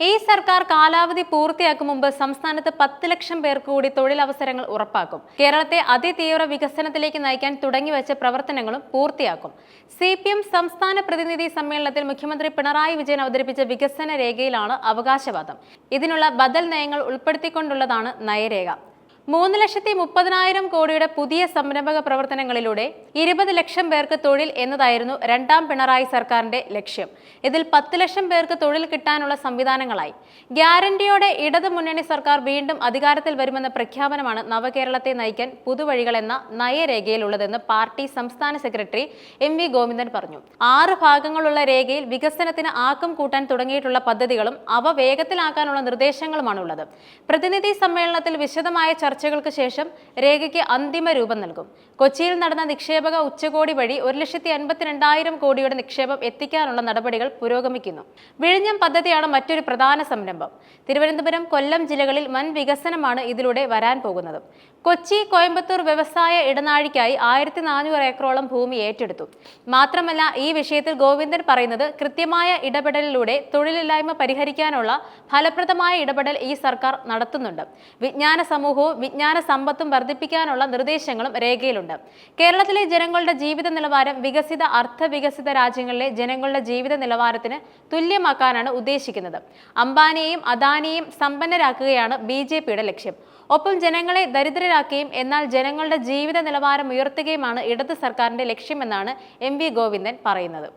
ഈ സർക്കാർ കാലാവധി പൂർത്തിയാക്കും മുമ്പ് സംസ്ഥാനത്ത് പത്ത് ലക്ഷം പേർക്ക് കൂടി തൊഴിലവസരങ്ങൾ ഉറപ്പാക്കും. കേരളത്തെ അതിതീവ്ര വികസനത്തിലേക്ക് നയിക്കാൻ തുടങ്ങിവെച്ച പ്രവർത്തനങ്ങളും പൂർത്തിയാക്കും. സി പി എം സംസ്ഥാന പ്രതിനിധി സമ്മേളനത്തിൽ മുഖ്യമന്ത്രി പിണറായി വിജയൻ അവതരിപ്പിച്ച വികസന രേഖയിലാണ് അവകാശവാദം. ഇതിനുള്ള ബദൽ നയങ്ങൾ ഉൾപ്പെടുത്തിക്കൊണ്ടുള്ളതാണ് നയരേഖ. മൂന്ന് ലക്ഷത്തി മുപ്പതിനായിരം കോടിയുടെ പുതിയ സംരംഭക പ്രവർത്തനങ്ങളിലൂടെ ഇരുപത് ലക്ഷം പേർക്ക് തൊഴിൽ എന്നതായിരുന്നു രണ്ടാം പിണറായി സർക്കാരിന്റെ ലക്ഷ്യം. ഇതിൽ പത്ത് ലക്ഷം പേർക്ക് തൊഴിൽ കിട്ടാനുള്ള സംവിധാനങ്ങളായി. ഗ്യാരണ്ടിയോടെ ഇടതു മുന്നണി സർക്കാർ വീണ്ടും അധികാരത്തിൽ വരുമെന്ന പ്രഖ്യാപനമാണ് നവകേരളത്തെ നയിക്കാൻ പുതുവഴികൾ എന്ന നയരേഖയിലുള്ളതെന്ന് പാർട്ടി സംസ്ഥാന സെക്രട്ടറി എം വി ഗോവിന്ദൻ പറഞ്ഞു. ആറ് ഭാഗങ്ങളുള്ള രേഖയിൽ വികസനത്തിന് ആക്കം കൂട്ടാൻ തുടങ്ങിയിട്ടുള്ള പദ്ധതികളും അവ വേഗത്തിലാക്കാനുള്ള നിർദ്ദേശങ്ങളുമാണുള്ളത്. പ്രതിനിധി സമ്മേളനത്തിൽ വിശദമായ ചർച്ചകൾക്ക് ശേഷം രേഖയ്ക്ക് അന്തിമ രൂപം നൽകും. കൊച്ചിയിൽ നടന്ന നിക്ഷേപക ഉച്ചകോടി വഴി ഒരു ലക്ഷത്തി അൻപത്തിരണ്ടായിരം കോടിയുടെ നിക്ഷേപം എത്തിക്കാനുള്ള നടപടികൾ പുരോഗമിക്കുന്നു. വിഴിഞ്ഞം പദ്ധതിയാണ് മറ്റൊരു പ്രധാന സംരംഭം. തിരുവനന്തപുരം കൊല്ലം ജില്ലകളിൽ വൻ വികസനമാണ് ഇതിലൂടെ വരാൻ പോകുന്നത്. കൊച്ചി കോയമ്പത്തൂർ വ്യവസായ ഇടനാഴിക്കായി ആയിരത്തി നാനൂറ് ഏക്കറോളം ഭൂമി ഏറ്റെടുത്തു. മാത്രമല്ല ഈ വിഷയത്തിൽ ഗോവിന്ദൻ പറയുന്നത് കൃത്യമായ ഇടപെടലിലൂടെ തൊഴിലില്ലായ്മ പരിഹരിക്കാനുള്ള ഫലപ്രദമായ ഇടപെടൽ ഈ സർക്കാർ നടത്തുന്നുണ്ട്. വിജ്ഞാന സമൂഹവും വിജ്ഞാന സമ്പത്തും വർദ്ധിപ്പിക്കാനുള്ള നിർദ്ദേശങ്ങളും രേഖയിലുണ്ട്. കേരളത്തിലെ ജനങ്ങളുടെ ജീവിത നിലവാരം വികസിത അർദ്ധവികസിത രാജ്യങ്ങളിലെ ജനങ്ങളുടെ ജീവിത നിലവാരത്തിന് തുല്യമാക്കാനാണ് ഉദ്ദേശിക്കുന്നത്. അംബാനിയെയും അദാനിയെയും സമ്പന്നരാക്കുകയാണ് ബി ജെ പിയുടെ ലക്ഷ്യം. ഒപ്പം ജനങ്ങളെ ദരിദ്രരാക്കുകയും എന്നാൽ ജനങ്ങളുടെ ജീവിത നിലവാരം ഉയർത്തുകയുമാണ് ഇടത് സർക്കാരിന്റെ ലക്ഷ്യമെന്നാണ് എം വി ഗോവിന്ദൻ പറയുന്നത്.